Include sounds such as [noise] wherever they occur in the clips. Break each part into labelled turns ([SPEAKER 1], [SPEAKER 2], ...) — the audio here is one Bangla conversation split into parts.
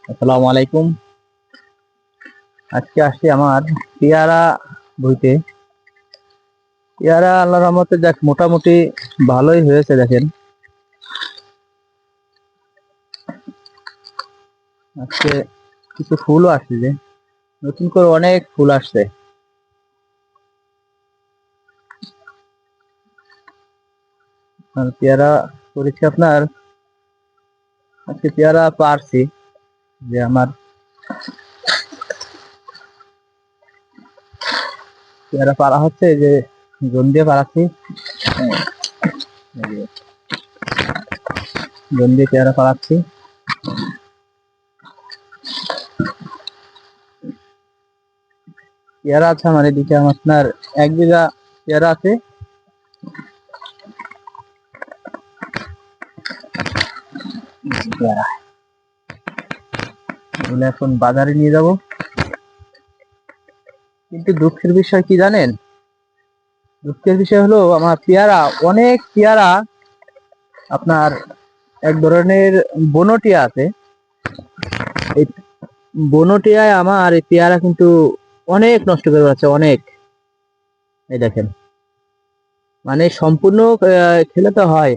[SPEAKER 1] আসসালামু আলাইকুম। আজকে আসছি আমার পেয়ারা বইতে। পেয়ারা আল্লাহ রহমতে দেখ, মোটামুটি ভালোই হয়েছে দেখেন। আজকে কিছু ফুলও আসছে যে, নতুন করে অনেক ফুল আসছে। পেয়ারা করেছি আপনার, আজকে পেয়ারা পারছি। যে আমার পেয়ারা পারা হচ্ছে যে জন দিয়ে যে জন দিয়ে পেয়ারা পারাচ্ছি পেয়ারা আছে আমার এদিকে আপনার এক বিঘা পেয়ারা আছে। পেয়ারা। এগুলো এখন বাজারে নিয়ে যাব। কিন্তু দুঃখের বিষয় কি জানেন? দুঃখের বিষয় হলো, আমার পেয়ারা, অনেক পেয়ারা আপনার এক ধরনের বনটিয়া আছে। বনটিয়ায় আমার এই পেয়ারা কিন্তু অনেক নষ্ট করে যাচ্ছে অনেক। এই দেখেন। মানে সম্পূর্ণ খেলে তো হয়।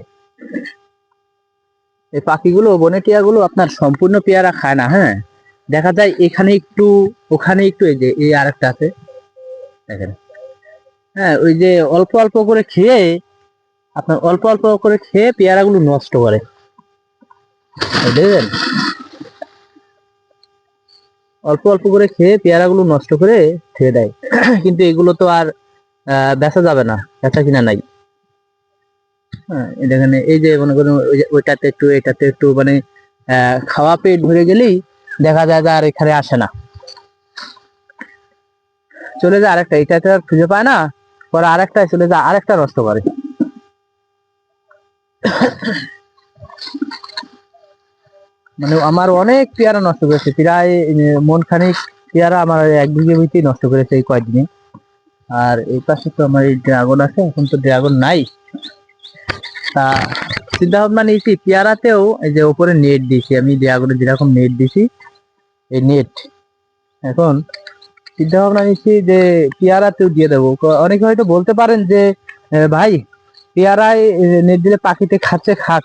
[SPEAKER 1] এই পাখিগুলো বনেটিয়া গুলো আপনার সম্পূর্ণ পেয়ারা খায় না হ্যাঁ? দেখা যায় এখানে একটু, ওখানে একটু এই যে, এই আরেকটা আছে। দেখেন। হ্যাঁ ওই যে অল্প অল্প করে খেয়ে, আপনার অল্প অল্প করে খেয়ে পেয়ারাগুলো নষ্ট করে। দেখেন অল্প অল্প করে খেয়ে পেয়ারাগুলো নষ্ট করে খেয়ে দেয়। [clears throat] কিন্তু এগুলো তো আর বেচা যাবে না, বেচা কিনা নাই। হ্যাঁ দেখেন, এই যে মনে করেন ওইটাতে একটু, এটাতে একটু মানে খাওয়া পেট ভরে গেলেই দেখা যায় যে আর এখানে আসে না। চলে যায় আরেকটা এটাতে আর খুঁজে পায় না। পরে আরেকটায় চলে যায়, আরেকটা নষ্ট করে। মানে আমার অনেক পেয়ারা নষ্ট করেছে, প্রায় মন খানিক পেয়ারা আমার এক বিঘে ভিত্তি নষ্ট করেছে এই কয়েকদিনে আর এই পাশে তো আমার এই ড্রাগন আছে, এখন তো ড্রাগন নাই। তা চিন্তা ভাবনা নিয়েছি পেয়ারাতেও এই যে উপরে নেট দিয়েছি, আমি ড্রাগনে যেরকম নেট দিয়েছি, এই নেট এখন চিন্তা ভাবনা নিচ্ছি যে পেয়ারাতেও দিয়ে দেবো। অনেকে হয়তো বলতে পারেন যে ভাই, পেয়ারায় নেট দিলে পাখিতে খাচ্ছে খাক।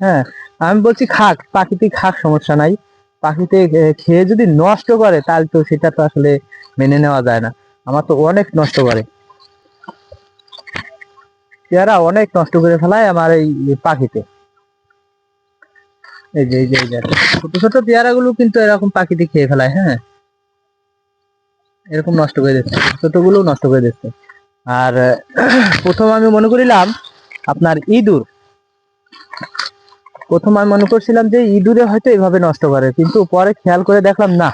[SPEAKER 1] হ্যাঁ আমি বলছি খাক, পাখিতে খাক সমস্যা নাই। পাখিতে খেয়ে যদি নষ্ট করে, তাহলে তো সেটা তো আসলে মেনে নেওয়া যায় না। আমার তো অনেক নষ্ট করে। পেয়ারা অনেক নষ্ট করে ফেলায় আমার এই পাখিতে। এই যে এই যে ছোট ছোট পেয়ারা গুলো কিন্তু এরকম পাখিতে খেয়ে ফেলায় হ্যাঁ। এরকম নষ্ট করে দিচ্ছে ছোটগুলো নষ্ট করে দিচ্ছে। আর প্রথম আমি মনে করিলাম আপনার ইঁদুর। প্রথম আমি মনে করছিলাম যে ইঁদুরে হয়তো এভাবে নষ্ট করে, কিন্তু পরে খেয়াল করে দেখলাম না।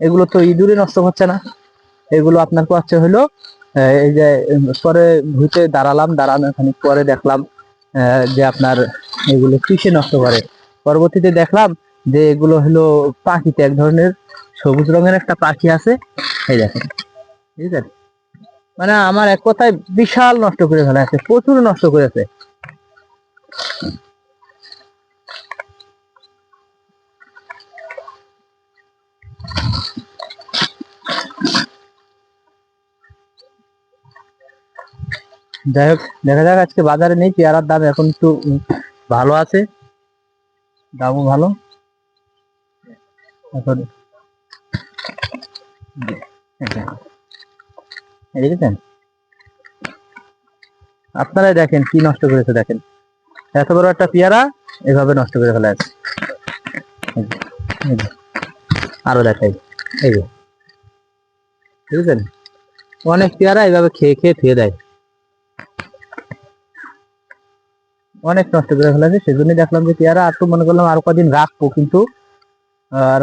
[SPEAKER 1] এগুলো তো ইঁদুরে নষ্ট হচ্ছে না। এগুলো আপনার করছে হলো এই যে পরে ভুতে দাঁড়ালাম দাঁড়ানো খানিক পরে দেখলাম যে আপনার এগুলো কিসে নষ্ট করে। পরবর্তীতে দেখলাম যে এগুলো হলো পাখিতে, এক ধরনের সবুজ রঙের একটা পাখি আছে। এই দেখেন ঠিক আছে মানে আমার এক কথায় বিশাল নষ্ট করে ফেলা আছে প্রচুর নষ্ট করেছে। যাই হোক, দেখা যাক, আজকে বাজারে নেই, পেয়ারার দাম এখন একটু ভালো আছে। দামও ভালো। এখন দেখেছেন আপনারাই দেখেন কি নষ্ট করেছে, দেখেন। এত বড় একটা পেয়ারা, এভাবে নষ্ট করে ফেলা আছে। আরও দেখাই। এই যে, বুঝলেন? অনেক পেয়ারা এইভাবে খেয়ে খেয়ে থুয়ে দেয়। অনেক নষ্ট করে ফেলেছে। সেজন্যই দেখলাম যে পেয়ারা আর তো মনে করলাম আরও কদিন রাখব, কিন্তু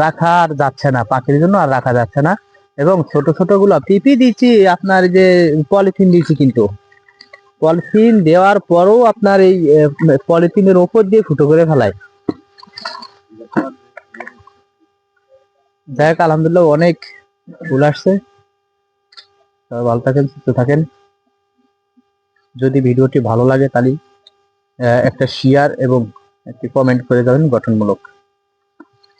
[SPEAKER 1] রাখা আর যাচ্ছে না, পাখির জন্য আর রাখা যাচ্ছে না। এবং ছোট ছোটগুলো পিপি দিচ্ছি, আপনার যে পলিথিন দিচ্ছি কিন্তু। পলিথিন দেওয়ার পরও আপনার এই পলিথিনের ওপর দিয়ে ফুটো করে ফেলায়। যাই হোক, আলহামদুলিল্লাহ অনেক ফুল আসছে। ভালো থাকেন, সুস্থ থাকেন। যদি ভিডিওটি ভালো লাগে তাহলে একটা শেয়ার এবং একটি কমেন্ট করে যাবেন গঠনমূলক।